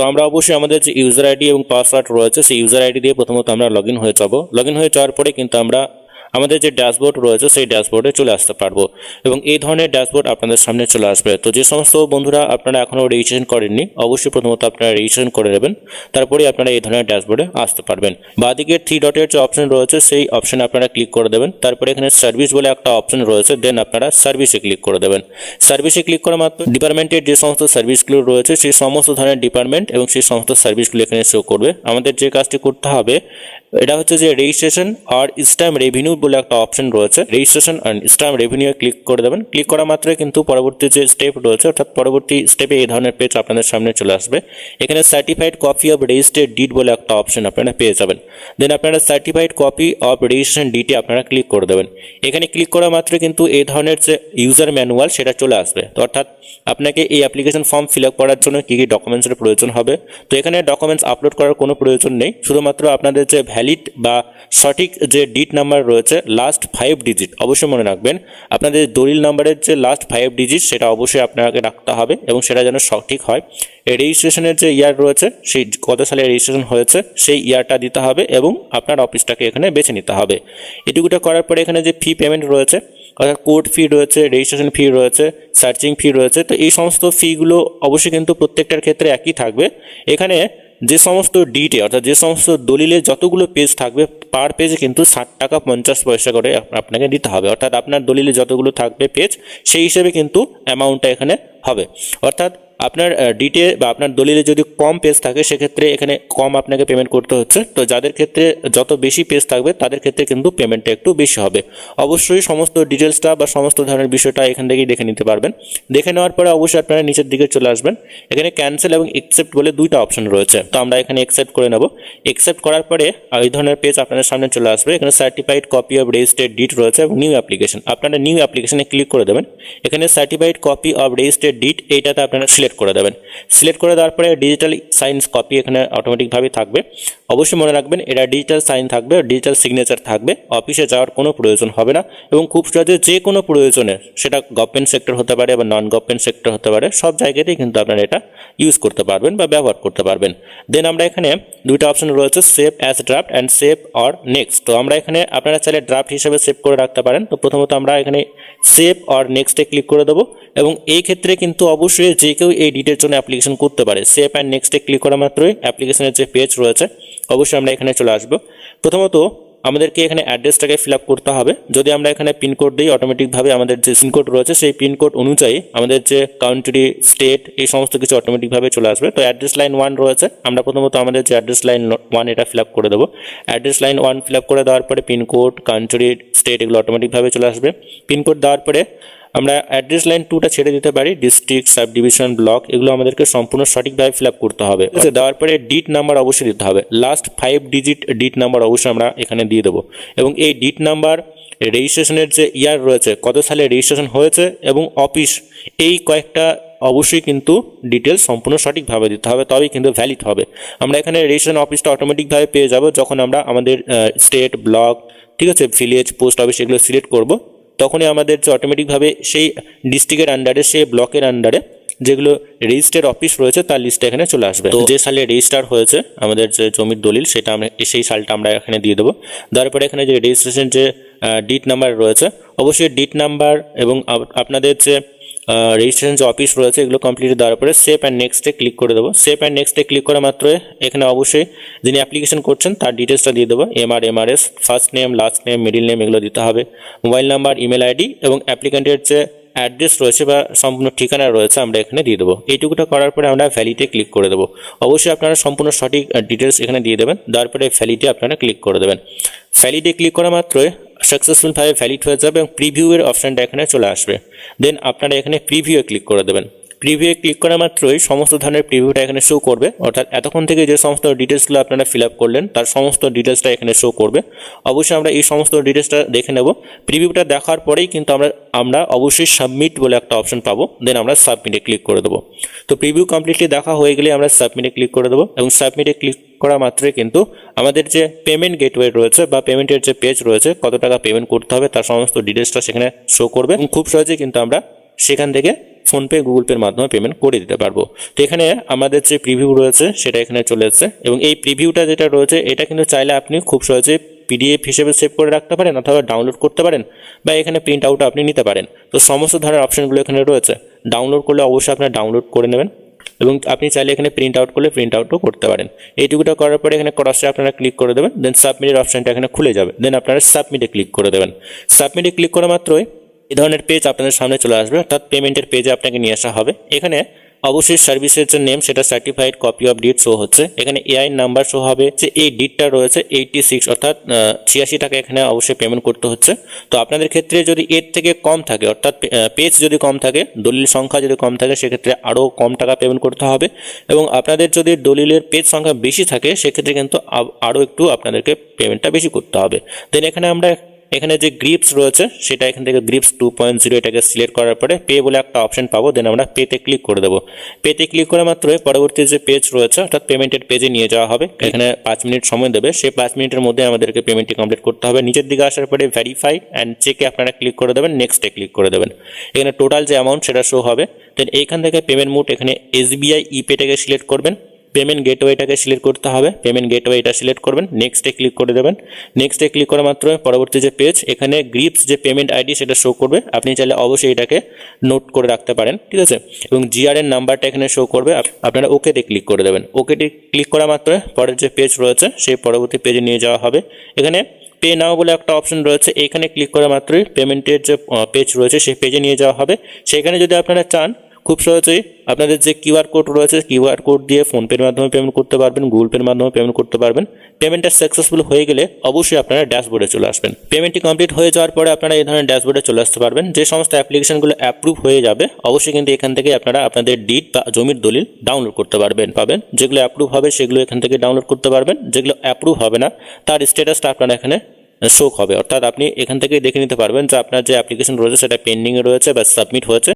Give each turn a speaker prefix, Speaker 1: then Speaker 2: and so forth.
Speaker 1: তো আমরা অবশ্যই আমাদের যে ইউজার আইডি এবং পাসওয়ার্ড রয়েছে, সেই ইউজার আইডি দিয়ে প্রথমত আমরা লগ হয়ে যাব। লগ হয়ে যাওয়ার পরে কিন্তু আমরা আমাদের যে ড্যাশবোর্ড রয়েছে, সেই ড্যাশবোর্ডে চলে আসতে পারব। এবং এই ধরনের ড্যাশবোর্ড আপনাদের সামনে চলে আসবে। তো যে সমস্ত বন্ধুরা আপনারা এখনও রেজিস্ট্রেশন করেননি, অবশ্যই প্রথমত আপনারা রেজিস্ট্রেশন করে নেবেন। তারপরে আপনারা এই ধরনের ড্যাশবোর্ডে আসতে পারবেন। বাদিকে থ্রি ডটের যে অপশন রয়েছে, সেই অপশনে আপনারা ক্লিক করে দেবেন। তারপরে এখানে সার্ভিস বলে একটা অপশন রয়েছে দেন আপনারা সার্ভিসে ক্লিক করে দেবেন। সার্ভিসে ক্লিক করা মাত্র ডিপার্টমেন্টের যে সমস্ত সার্ভিসগুলো রয়েছে, সেই সমস্ত ধরনের ডিপার্টমেন্ট এবং সেই সমস্ত সার্ভিসগুলো এখানে শো করবে। আমাদের যে কাজটি করতে হবে, এটা হচ্ছে যে রেজিস্ট্রেশন আর স্ট্যাম্প রেভিনিউ বলে একটা অপশন রয়েছে registration and stamp revenue click করে দেবেন। ক্লিক করা মাত্রই কিন্তু পরবর্তী যে স্টেপ রয়েছে, অর্থাৎ পরবর্তী স্টেপে এই ধরনের পেজ আপনাদের সামনে চলে আসবে। এখানে certified copy of registered deed বলে একটা অপশন আপনারা পেয়ে যাবেন। দেন আপনারা সার্টিফাইড কপি অফ রেজিস্ট্রেশন ডিটে আপনারা ক্লিক করে দেবেন। এখানে ক্লিক করা মাত্র কিন্তু এই ধরনের যে ইউজার ম্যানুয়াল সেটা চলে আসবে। তো অর্থাৎ আপনাকে এই অ্যাপ্লিকেশন ফর্ম ফিল আপ করার জন্য কী কী ডকুমেন্টসের প্রয়োজন হবে? তো এখানে ডকুমেন্টস আপলোড করার কোনো প্রয়োজন নেই। শুধুমাত্র আপনাদের যে ভ্যালিড বা সঠিক যে ডিট নাম্বার রয়েছে লাস্ট ফাইভ ডিজিট অবশ্যই মনে রাখবেন, আপনাদের দলিল নাম্বারের যে লাস্ট ফাইভ ডিজিট সেটা অবশ্যই আপনাকে রাখতে হবে এবং সেটা যেন সঠিক হয়। এই রেজিস্ট্রেশনের যে ইয়ার রয়েছে, সেই কত সালে রেজিস্ট্রেশন হয়েছে, সেই ইয়ারটা দিতে হবে এবং আপনার অফিসটাকে এখানে বেছে নিতে হবে। এটুকুটা করার পরে এখানে যে ফি পেমেন্ট রয়েছে, অর্থাৎ কোর্ট ফি রয়েছে রেজিস্ট্রেশন ফি রয়েছে সার্চিং ফি রয়েছে, তো এই সমস্ত ফিগুলো অবশ্যই কিন্তু প্রত্যেকটার ক্ষেত্রে একই থাকবে। এখানে যে সমস্ত ডিটে অর্থাৎ যে সমস্ত দলিলে যতগুলো পেজ থাকবে পার পেজে কিন্তু ষাট টাকা পঞ্চাশ পয়সা করে আপনাকে দিতে হবে। অর্থাৎ আপনার দলিলে যতগুলো থাকবে পেজ সেই হিসেবে কিন্তু অ্যামাউন্টটা এখানে হবে। অর্থাৎ আপনার ডিটে বা আপনার দলিলে যদি কম পেজ থাকে, সেক্ষেত্রে এখানে কম আপনাকে পেমেন্ট করতে হচ্ছে। তো যাদের ক্ষেত্রে যত বেশি পেজ থাকবে, তাদের ক্ষেত্রে কিন্তু পেমেন্টটা একটু বেশি হবে। অবশ্যই সমস্ত ডিটেলসটা বা সমস্ত ধরনের বিষয়টা এখান থেকেই দেখে নিতে পারবেন। দেখে নেওয়ার পরে অবশ্যই আপনারা নিচের দিকে চলে আসবেন। এখানে ক্যান্সেল এবং একসেপ্ট বলে দুইটা অপশন রয়েছে। তো আমরা এখানে একসেপ্ট করে নেব। একসেপ্ট করার পরে এই ধরনের পেজ আপনাদের সামনে চলে আসবে। এখানে certified copy of registered deed রয়েছে এবং নিউ অ্যাপ্লিকেশন আপনারা নিউ অ্যাপ্লিকেশনে ক্লিক করে দেবেন। এখানে certified copy of registered deed এইটাতে আপনারা করে দেবেন। সিলেক্ট করে দেওয়ার পরে ডিজিটাল সাইন্স কপি এখানে অটোমেটিকভাবে থাকবে। অবশ্যই মনে রাখবেন, এটা ডিজিটাল সাইন থাকবে ডিজিটাল সিগনেচার থাকবে অফিসে যাওয়ার কোনো প্রয়োজন হবে না এবং খুব সহজে যে কোনো প্রয়োজনে, সেটা গভর্নমেন্ট সেক্টর হতে পারে বা নন গভর্নমেন্ট সেক্টর হতে পারে, সব জায়গাতেই কিন্তু আপনারা এটা ইউজ করতে পারবেন বা ব্যবহার করতে পারবেন। দেন আমরা এখানে দুইটা অপশন রয়েছে save as draft and save or next তো আমরা এখানে আপনারা চাইলে ড্রাফট হিসেবে সেভ করে রাখতে পারেন। তো প্রথমত আমরা এখানে সেভ অর নেক্সটে ক্লিক করে দেবো এবং এই ক্ষেত্রে কিন্তু অবশ্যই যে কেউ এই ডিটের জন্য অ্যাপ্লিকেশন করতে পারে। সেভ অ্যান্ড নেক্সটে ক্লিক করা মাত্রই অ্যাপ্লিকেশনের যে পেজ রয়েছে, অবশ্যই আমরা এখানে চলে আসব। প্রথমত, আমাদেরকে এখানে অ্যাড্রেসটাকে ফিল করতে হবে। যদি আমরা এখানে পিনকোড দিই অটোমেটিকভাবে আমাদের যে পিনকোড রয়েছে, সেই পিনকোড অনুযায়ী আমাদের যে কাউন্ট্রি স্টেট এই সমস্ত কিছু অটোমেটিকভাবে চলে আসবে। তো অ্যাড্রেস লাইন ওয়ান রয়েছে। আমরা প্রথমত আমাদের যে অ্যাড্রেস লাইন ওয়ান এটা ফিল করে দেবো। অ্যাড্রেস লাইন ওয়ান ফিল করে দেওয়ার পরে পিনকোড কান্ট্রি স্টেট এগুলো অটোমেটিকভাবে চলে আসবে। পিনকোড দেওয়ার পরে আমরা অ্যাড্রেস লাইন টুটা ছেড়ে দিতে পারি ডিস্ট্রিক্ট সাব ডিভিশন ব্লক এগুলো আমাদেরকে সম্পূর্ণ সঠিকভাবে ফিল করতে হবে। দেওয়ার পরে ডিট নাম্বার অবশ্যই দিতে হবে। Last five digit deed number অবশ্যই আমরা এখানে দিয়ে দেবো। এবং এই ডিট নাম্বার রেজিস্ট্রেশনের যে ইয়ার রয়েছে, কত সালে রেজিস্ট্রেশন হয়েছে এবং অফিস এই কয়েকটা অবশ্যই কিন্তু ডিটেলস সম্পূর্ণ সঠিকভাবে দিতে হবে, তবেই কিন্তু ভ্যালিড হবে। আমরা এখানে রেজিস্ট্রেশন অফিসটা অটোমেটিকভাবে পেয়ে যাব যখন আমরা আমাদের স্টেট ব্লক ঠিক আছে ভিলেজ পোস্ট অফিস এগুলো সিলেক্ট করব। তখনই আমাদের যে অটোমেটিকভাবে সেই ডিস্ট্রিক্টের আন্ডারে সেই ব্লকের আন্ডারে যেগুলো রেজিস্টার অফিস রয়েছে তার লিস্টে এখানে চলে আসবে। তো যে সালে রেজিস্টার হয়েছে আমাদের যে জমির দলিল সেটা আমরা সেই সালটা আমরা এখানে দিয়ে দেবো। তারপরে এখানে যে রেজিস্ট্রেশন যে ডিট নাম্বার রয়েছে অবশ্যই ডিট নাম্বার এবং আপনাদের যে রেজিস্ট্রেশন যে অফিস রয়েছে, এগুলো কমপ্লিট দেওয়ার পরে সেভ অ্যান্ড নেক্সটে ক্লিক করে দেবো। সেভ অ্যান্ড নেক্সটে ক্লিক করা মাত্র এখানে অবশ্যই যিনি অ্যাপ্লিকেশন করছেন, তার ডিটেলসটা দিয়ে দেবো। M R M R S first name last name middle name এগুলো দিতে হবে। মোবাইল নাম্বার ইমেল আইডি এবং অ্যাপ্লিকেন্টের যে অ্যাড্রেস রয়েছে বা সম্পূর্ণ ঠিকানা রয়েছে, আমরা এখানে দিয়ে দেবো। এইটুকুটা করার পরে আমরা ভ্যালিতে ক্লিক করে দেবো। অবশ্যই আপনারা সম্পূর্ণ সঠিক ডিটেলস এখানে দিয়ে দেবেন। তারপরে ভ্যালিতে আপনারা ক্লিক করে দেবেন। ভ্যালিডে ক্লিক করা মাত্রই সাকসেসফুলভাবে ভ্যালিড হয়ে যাবে এবং প্রিভিউয়ের অপশানটা এখানে চলে আসবে। দেন আপনারা এখানে প্রিভিউয়ে ক্লিক করে দেবেন। প্রিভিউয়ে ক্লিক করা মাত্রই সমস্ত ধরনের প্রিভিউটা এখানে শো করবে। অর্থাৎ এতক্ষণ থেকে যে সমস্ত ডিটেলসগুলো আপনারা ফিল আপ করলেন, তার সমস্ত ডিটেলসটা এখানে শো করবে। অবশ্যই আমরা এই সমস্ত ডিটেলসটা দেখে নেব। প্রিভিউটা দেখার পরেই কিন্তু আমরা আমরা অবশ্যই সাবমিট বলে একটা অপশন পাবো। দেন আমরা সাবমিটে ক্লিক করে দেবো। তো প্রিভিউ কমপ্লিটলি দেখা হয়ে গেলে আমরা সাবমিটে ক্লিক করে দেবো। এবং সাবমিটে ক্লিক করা মাত্রই কিন্তু আমাদের যে পেমেন্ট গেটওয়ে রয়েছে বা পেমেন্টের যে পেজ রয়েছে, কত টাকা পেমেন্ট করতে হবে, তার সমস্ত ডিটেলসটা সেখানে শো করবে। এবং খুব সহজে কিন্তু আমরা সেখান থেকে ফোনপে, গুগল পের মাধ্যমে পেমেন্ট করে দিতে পারব। তো এখানে আমাদের যে প্রিভিউ রয়েছে, সেটা এখানে চলে এসেছে এবং এই প্রিভিউটা যেটা রয়েছে, এটা কিন্তু চাইলে আপনি খুব সহজে পিডিএফ হিসেবে সেভ করে রাখতে পারেন, অথবা ডাউনলোড করতে পারেন, বা এখানে প্রিন্ট আউট আপনি নিতে পারেন। তো সমস্ত ধরনের অপশনগুলো এখানে রয়েছে। ডাউনলোড করলে অবশ্যই আপনার ডাউনলোড করে নেবেন, এবং আপনি চাইলে এখানে প্রিন্ট আউট করলে প্রিন্ট আউটও করতে পারেন। এইটুকুটা করার পরে এখানে ক্রসে আপনারা ক্লিক করে দেবেন দেন সাবমিটের অপশনটা এখানে খুলে যাবে। দেন আপনারা সাবমিটে ক্লিক করে দেবেন। সাবমিটে ক্লিক করা মাত্রই এই ধরনের পেজ আপনাদের সামনে চলে আসবে, অর্থাৎ পেমেন্টের পেজে আপনাকে নিয়ে আসা হবে। এখানে অবশ্যই সার্ভিসের যে নেম সেটা certified copy of deed show হচ্ছে। এখানে এআই নাম্বার শো হবে, যে এই ডিটটা রয়েছে এইটি সিক্স অর্থাৎ ছিয়াশি টাকা এখানে অবশ্যই পেমেন্ট করতে হচ্ছে। তো আপনাদের ক্ষেত্রে যদি এর থেকে কম থাকে, অর্থাৎ পেজ যদি কম থাকে, দলিল সংখ্যা যদি কম থাকে, সেক্ষেত্রে আরও কম টাকা পেমেন্ট করতে হবে। এবং আপনাদের যদি দলিলের পেজ সংখ্যা বেশি থাকে, সেক্ষেত্রে কিন্তু আরও একটু আপনাদেরকে পেমেন্টটা বেশি করতে হবে। দেন এখানে আমরা এখানে যে গ্রিপস রয়েছে সেটা এখান থেকে গ্রিপস টু পয়েন্ট জিরো এটাকে সিলেক্ট করার পরে পে বলে একটা অপশন পাবো দেন আমরা পেতে ক্লিক করে দেবো। পেতে ক্লিক করা মাত্রই পরবর্তী যে পেজ রয়েছে অর্থাৎ পেমেন্টের পেজে নিয়ে যাওয়া হবে। এখানে পাঁচ মিনিট সময় দেবে। সেই পাঁচ মিনিটের মধ্যে আমাদেরকে পেমেন্টটি কমপ্লিট করতে হবে। নিচের দিকে আসার পরে ভেরিফাই অ্যান্ড চেকে আপনারা ক্লিক করে দেবেন নেক্সটে ক্লিক করে দেবেন। এখানে টোটাল যে অ্যামাউন্ট সেটা শো হবে। দেন এইখান থেকে পেমেন্ট মুড এখানে এসবিআই ইপেটাকে সিলেক্ট করবেন। পেমেন্ট গেটওয়েটাকে সিলেক্ট করতে হবে। পেমেন্ট গেটওয়ে এটা সিলেক্ট করবেন নেক্সটে ক্লিক করে দেবেন। নেক্সটে ক্লিক করা মাত্র পরবর্তী যে পেজ এখানে গ্রিপস যে পেমেন্ট আইডি সেটা শো করবে। আপনি চাইলে অবশ্যই এটাকে নোট করে রাখতে পারেন, ঠিক আছে? এবং জিআর এর নাম্বারটা এখানে শো করবে। আপ- আপনারা ওকেতে ক্লিক করে দেবেন। ওকেতে ক্লিক করা মাত্র পরের যে পেজ রয়েছে, সেই পরবর্তী পেজে নিয়ে যাওয়া হবে। এখানে পে নাও বলে একটা অপশন রয়েছে, এখানে ক্লিক করা মাত্রই পেমেন্টের যে পেজ রয়েছে, সেই পেজে নিয়ে যাওয়া হবে। সেখানে যদি আপনারা চান খুব সহজেই আপনাদের যে কিউআর কোড রয়েছে, কিউআর কোড দিয়ে ফোনপের মাধ্যমে পেমেন্ট করতে পারবেন, গুগল পের মাধ্যমে পেমেন্ট করতে পারবেন। পেমেন্টটা সাকসেসফুল হয়ে গেলে অবশ্যই আপনারা ড্যাশবোর্ডে চলে আসবেন। পেমেন্টটি কমপ্লিট হয়ে যাওয়ার পরে আপনারা এই ধরনের ড্যাশবোর্ডে চলে আসতে পারবেন। যে সমস্ত অ্যাপ্লিকেশনগুলো অ্যাপ্রুভ হয়ে যাবে, অবশ্যই কিন্তু এখান থেকে আপনারা আপনাদের ডিট বা জমির দলিল ডাউনলোড করতে পারবেন, পাবেন। যেগুলো অ্যাপ্রুভ হবে সেগুলো এখান থেকে ডাউনলোড করতে পারবেন। যেগুলো অ্যাপ্রুভ হবে না, তার স্ট্যাটাসটা আপনারা এখানে শোক হবে। অর্থাৎ আপনি এখান থেকে দেখে নিতে পারবেন যে আপনার যে অ্যাপ্লিকেশন রয়েছে সেটা পেন্ডিংয়ে রয়েছে বা সাবমিট হয়েছে।